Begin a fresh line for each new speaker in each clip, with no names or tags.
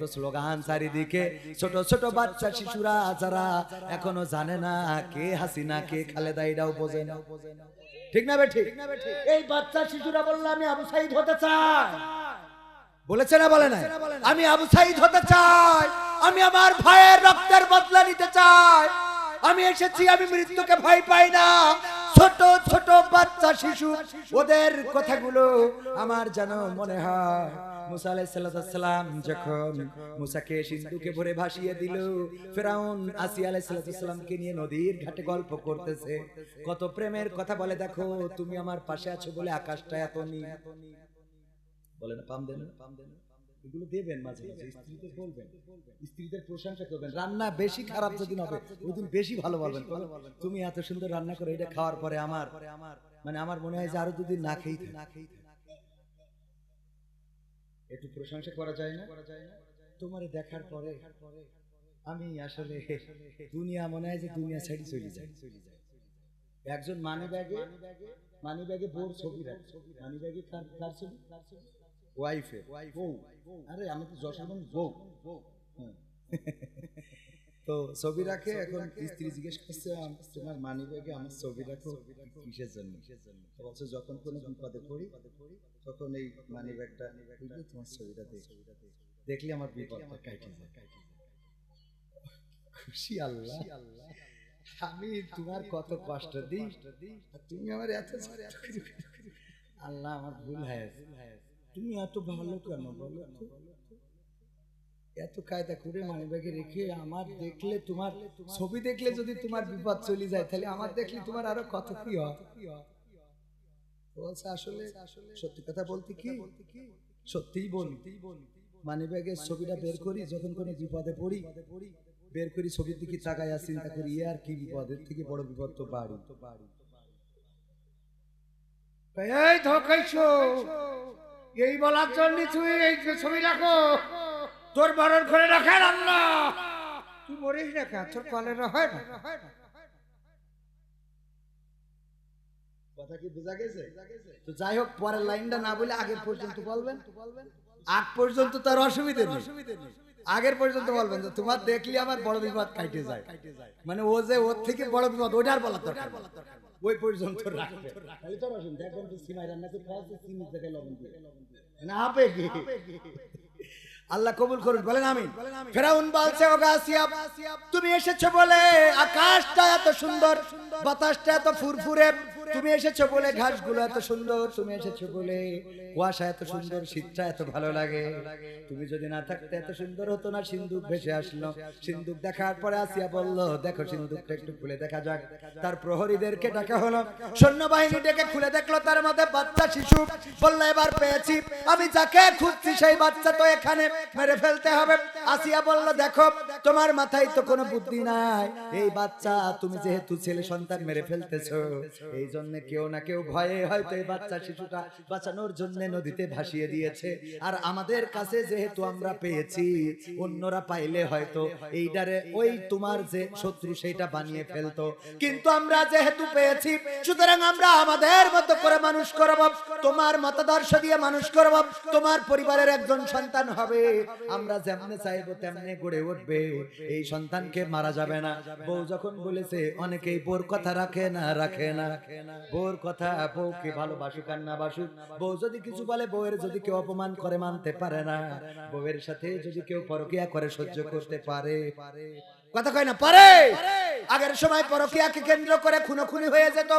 কত স্লোগান চারিদিকে। ছোট ছোট বাচ্চা, শিশুরা যারা এখনও জানে না কে হাসিনা, কে খালেদা, এটাও বোঝে না। ঠিক না বে ঠিক? এই বাচ্চা, শিশুরা বলল, আমি আবু সাইদ হতে চাই। বলেছে না, বলে না আমি আবু সাইদ হতে চাই। আমি আমার ভাইয়ের রক্তের বদলা নিতে চাই। আমি এসেছি, আমি মৃত্যুকে ভয় পাই না। ছোট ছোট বাচ্চা, শিশু, ওদের কথাগুলো আমার যেন মনে হয়। মুসা আলাইসাল্লাম যখন মুসাকে সিন্ধুকে ভরে ভাসিয়ে দিল, ফেরাউন আলাইসাল্লামকে নিয়ে নদীর ঘাটে গল্প করতেছে। কত প্রেমের কথা বলে, দেখো, তুমি আমার পাশে আছো বলে আকাশটা এত নীল। বলে না, পাম দেন পাম দেন এগুলো দেবেন মাঝে মাঝে, স্ত্রীদের বলবেন। স্ত্রীদের প্রশংসা করবেন। রান্না বেশি খারাপ যদি হবে ওই দিন বেশি ভালো বলবেন। তুমি এত সুন্দর রান্না করে, এটা খাওয়ার পরে আমার মানে আমার মনে হয় যে আরও দুদিন না খেয়ে না খেয়ে একটু প্রশংসা করা যায় না? তোমার দেখার পরে আমি আসলে দুনিয়া মনে হয় যে দুনিয়া ছেড়ে চলে যায় একজন মানি ব্যাগে মানি ব্যাগে বোর ছবি রাখে। মানি ব্যাগে কার কার ছবি? ওয়াইফে বউ। আরে আমি তো যশোরগঞ্জ বউ। তো ছবি রাখে এখন স্ত্রী জিজ্ঞেস করছে তোমার মানি ব্যাগে আমার ছবি রাখো কিসের জন্য? বলছে যখন কোনো বিপদে পড়ি তখন এই মানি ব্যাগটা তোমার ছবিটা দেখি। দেখলে আমার বিপদটা কাটে যায়। খুশি আল্লাহ। আমি তোমার কত কষ্ট দিই তুমি আমার এত আল্লাহ আমার ভুল হয়েছে তুমি এত ভালো কেন বলো এত কায়দা করে মানি ব্যাগে রেখে আমার দেখলে তোমার ছবি দেখলে যদি তোমার বিপদ চলে যায় তাহলে আমার দেখলে তোমার আরও কত কি হয়? বলছে আসলে সত্যি কথা বলতে কি? সত্যিই বলি মানি ব্যাগের ছবিটা বের করি যখন কোনো বিপদে পড়ি বের করি ছবির দিকে তাকাই আর চিন্তা করি আর কি বিপদের থেকে বড় বিপদ তো বাড়ি?
এই ধোকাইছো এই বলার জন্য তুই এই ছবি রাখো তোর বড়র ঘরে রাখে রান্না। তুই মরিস না তোর কলেরা হয় না?
কথা কি বোঝা গেছে? তো যাই হোক পরের লাইনটা না বলে আগের পর্যন্ত বলবেন। আগ পর্যন্ত তার অসুবিধে নেই। আগের পর্যন্ত বলবেন যে তোমার দেখলে আমার বড় বিপদ কাটে যায়। মানে ও যে ওর থেকে বড় বিপদ ওটার বলার দরকার ওই পর্যন্ত রাখবে। তাহলে তো রসুন দেখবেন তো সিমাই রান্না করে খাওয়াচ্ছে চিনির জায়গায় লবণ দিয়ে। না আপে কি আল্লাহ কবুল করুন বলেন আমি ফেরাউন বলছে তুমি এসেছ বলে আকাশটা এত সুন্দর বাতাসটা এত ফুরফুরে তুমি এসেছ বলে ঘাসগুলো এত সুন্দর, তুমি এসেছ বলে কুয়াশা এত সুন্দর শীতটা এত ভালো লাগে। তুমি যদি না থাকতে এত সুন্দর হতো না, সিন্ধুক ভেসে আসলো। সিন্ধুক দেখার পরে আসিয়া বলল, দেখো সিন্ধুকটা একটু খুলে দেখা যাক। তার প্রহরীদেরকে ডাকা হলো। সৈন্যবাহিনী ডেকে খুলে দেখল, তার মধ্যে বাচ্চা, শিশু। বলল, এবার পেয়েছি। আমি যাকে খুঁজছি সেই বাচ্চা তো এখানে মেরে ফেলতে হবে। আসিয়া বলল, দেখো, তোমার মাথায় তো কোনো বুদ্ধি নাই। এই বাচ্চা তুমি যেহেতু ছেলে সন্তান মেরে ফেলতেছো, এই জন্য কেউ না কেউ ভয়ে হয়তো এই বাচ্চা শিশুটা বাঁচানোর জন্য নদীতে ভাসিয়ে দিয়েছে। আর আমাদের কাছে যেহেতু আমরা পেয়েছি, অন্যরা পাইলে হয়তো এইটারে ওই তোমার যে শত্রু সেইটা বানিয়ে ফেলতো। কিন্তু আমরা যেহেতু পেয়েছি, সুতরাং আমরা আমাদের মতো করে মানুষ করব, তোমার মতাদর্শ দিয়ে মানুষ করব, তোমার পরিবারের একজন সন্তান হবে। আমরা যেমনে চাইব তেমনি গড়ে উঠবে। এই সন্তানকে মারা যাবে না। বউ যখন বলেছে, অনেকেই বোর কথা রাখে না রাখে না। বউর কথা বউকে ভালোবাসুক আর না বাসুক। বউ যদি কিছু বলে, বউয়ের যদি কেউ অপমান করে, মানতে পারে না। বউয়ের সাথে যদি কেউ পরকিয়া করে, সহ্য করতে পারে। কথা কয় না, পারে? আগের সময় পরকিয়াকে কেন্দ্র করে খুনোখুনি হয়ে যেত।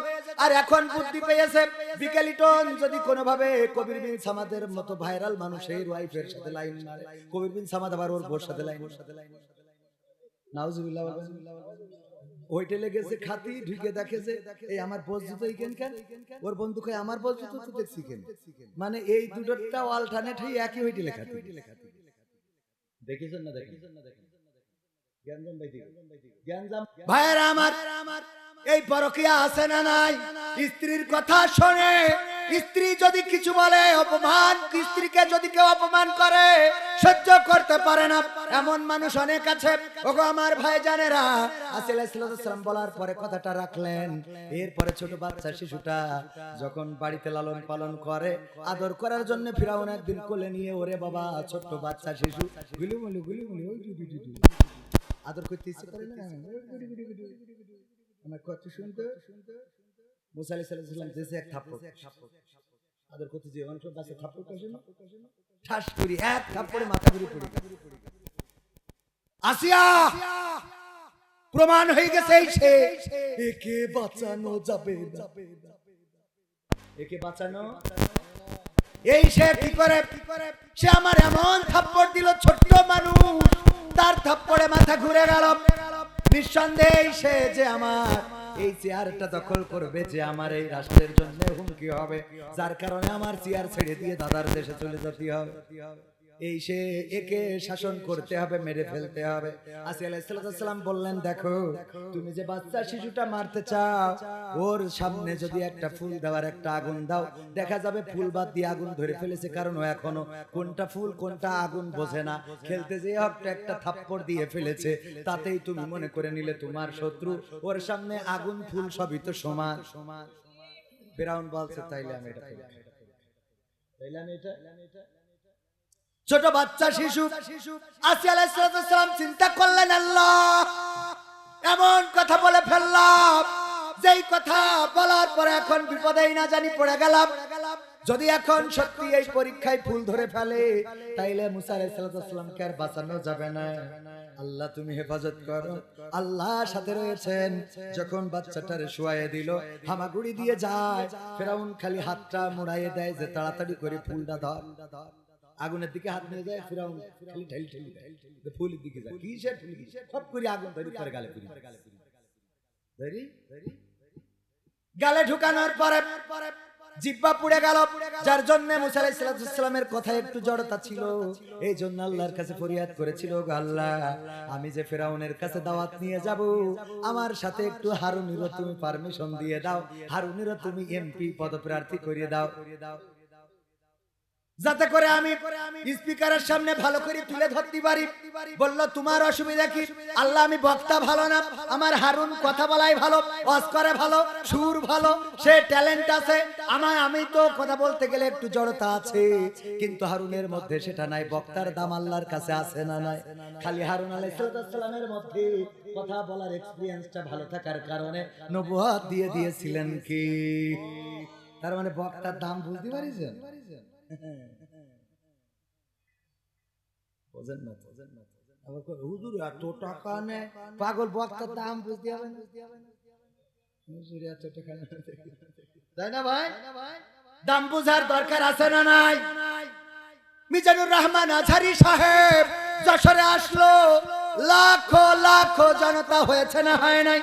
আর এখন বুদ্ধি পেয়েছে বিকেলিটন যদি কোনোভাবে কবির বিন সামাদের মতো ভাইরাল মানুষ এই ওয়াইফের সাথে লাইন মারে। কবির বিন সামাদ আবার ওর বোর সাথে লাইন সাথে লাইন নাউজুবিল্লাহ ওইটা লেগেছে খাতি ঢুকে দেখেছে এই আমার বস জুতো কেন? ওর বন্ধু কয় আমার বস তো দেখছি কেন? মানে এই দুটোটা অল্টারনেট হয়ে একই হইতে লেখা দেখেছেন না দেখেছেন জ্ঞানজাম ভাই জ্ঞানজাম ভাইয়েরা আমার এই পরকিয়া আছে না নাই স্ত্রীর কথা শোনে স্ত্রী যদি কিছু বলে অপমান স্ত্রীকে যদি কেউ অপমান করে সহ্য করতে পারে না এমন মানুষ অনেক আছে ওগো আমার ভাই জানেরা আসিল সালাম বলার পরে কথাটা রাখলেন এরপরে ছোট বাচ্চা শিশুটা যখন বাড়িতে লালন পালন করে আদর করার জন্য ফিরাউন একদিন কোলে নিয়ে ওরে বাবা ছোট্ট বাচ্চা শিশু ডু ডু ডু। আদর করতে ইচ্ছে করে না গুলি গুলি গুলি গুলি। আমার কথা শুনতে মুসা আলাইহিস সালাম দিয়েছে এক থাপ্পড় আদর করতে যে বাচ্চা থাপ্পড় কাছে না ঠাস করি এক থাপ্পড়ে মাথা ঘুরে পড়ে আসিয়া! প্রমাণ হয়ে গেছে এই সে। একে বাঁচানো যাবে না। একে বাঁচানো? এই সে কি করে? সে আমার এমন থাপ্পড় দিল ছোট্ট মানুষ। তার থাপ্পড়ে মাথা ঘুরে গেল। নিঃসন্দেহে সে যে আমার, এই চেয়ারটা দখল করবে যে আমার এই রাষ্ট্রের জন্য হুমকি হবে। যার কারণে আমার চেয়ার ছেড়ে দিয়ে দাদার দেশে চলে যেতে হবে। এই সে একে শাসন করতে হবে, মেরে ফেলতে হবে। আসি বললেন, দেখো, তুমি যে বাচ্চা শিশুটা মারতে চাও, ওর সামনে যদি একটা ফুল দেওয়ার একটা আগুন দাও, দেখা যাবে ফুল বাদ দিয়ে আগুন ধরে ফেলেছে, কারণ ও এখনও কোনটা ফুল, কোনটা আগুন বোঝে না। খেলতে যে হকটা একটা থাপ্পড় দিয়ে ফেলেছে, তাতেই তুমি মনে করে নিলে তোমার শত্রু, ওর সামনে আগুন, ফুল সবই তো সমান। সমান ফেরাউন বলছে, তাইলে আমি এটা। তাইলে আমি এটা ছোট বাচ্চা শিশু। আসি আলাইসালাম চিন্তা করলেন আল্লাহ। এমন কথা বলে ফেললাম, যেই কথা বলার পরে এখন বিপদেই না জানি পড়ে গেলাম। যদি এখন সত্যি এই পরীক্ষায় ফুল ধরে ফেলে, তাইলে মুসা আলাইসালামকে আর বাঁচানো যাবে না। আল্লাহ, তুমি হেফাজত করো। আল্লাহ সাথে রয়েছেন, যখন বাচ্চাটারে শুয়াইয়ে দিল, হামাগুড়ি দিয়ে যায়। ফেরাউন খালি হাতটা মুড়াইয়ে দেয় যে তাড়াতাড়ি করে ফুলটা ধর। আগুনের দিকে হাত নিয়ে যায়, ফিরাউন খালি ঠেলি ঠেলি দেয়। ফুলের দিকে যায়। কিসের ফুল? সব করে আগুন ধরি পরে গালে পুরি। ধরি? গালে ঢুকানোর পরে জিব্বা পুড়ে গেল। যার জন্য মুসা আলাইহিস সালামের কথা একটু জড়তা ছিল। এই জন্য আল্লাহর কাছে ফরিয়াদ করেছিল, গো আল্লাহ, আমি যে ফেরাউনের কাছে দাওয়াত নিয়ে যাব, আমার সাথে একটু হারুনিরও তুমি পারমিশন দিয়ে দাও। হারুনিরও তুমি এমপি পদপ্রার্থী করিয়ে দাও। যাতে করে আমি স্পিকারের সামনে ভালো করে তুলে ধরতে পারি। বলল, তোমার অসুবিধা কি? আল্লাহ, আমি বক্তা ভালো না। আমার হারুন কথা বলাই ভালো, অস্করে ভালো, সুর ভালো, সে ট্যালেন্ট আছে। আমার আমি তো কথা বলতে গেলে একটু জড়তা আছে। কিন্তু হারুনের মধ্যে সেটা নাই, বক্তার দাম আল্লাহর কাছে আছে না নাই। খালি হারুন আলাইসালামের মধ্যে কথা বলার এক্সপিরিয়েন্সটা ভালো থাকার কারণে নবুয়াত দিয়ে দিয়েছিলেন কি? তার মানে বক্তার দাম বুঝতে পারিছেন? হুজুর, এত টাকা পাগল বক্তার দাম বুঝতে হবে হুজুর, এত টাকা তাই না ভাই? দাম বুঝার দরকার আছে না নাই? মিজানুর রহমান আঝারি সাহেব যশোরে আসলো। লাখো লাখো জনতা হয়েছে না হয় নাই?